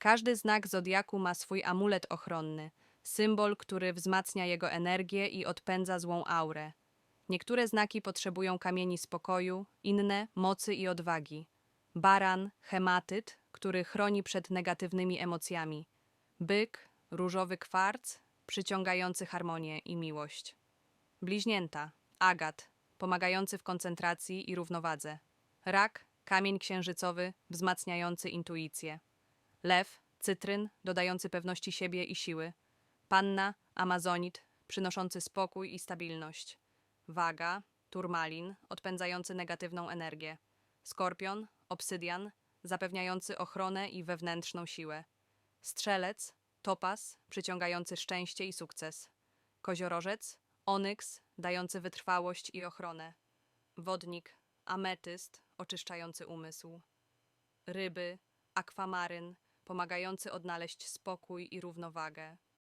Każdy znak zodiaku ma swój amulet ochronny, symbol, który wzmacnia jego energię i odpędza złą aurę. Niektóre znaki potrzebują kamieni spokoju, inne mocy i odwagi. Baran, hematyt, który chroni przed negatywnymi emocjami. Byk, różowy kwarc, przyciągający harmonię i miłość. Bliźnięta, agat, pomagający w koncentracji i równowadze. Rak, kamień księżycowy, wzmacniający intuicję. Lew, cytryn, dodający pewności siebie i siły. Panna, amazonit, przynoszący spokój i stabilność. Waga, turmalin, odpędzający negatywną energię. Skorpion, obsydian, zapewniający ochronę i wewnętrzną siłę. Strzelec, topas, przyciągający szczęście i sukces. Koziorożec, onyks, dający wytrwałość i ochronę. Wodnik, ametyst, oczyszczający umysł. Ryby, akwamaryn, pomagający odnaleźć spokój i równowagę.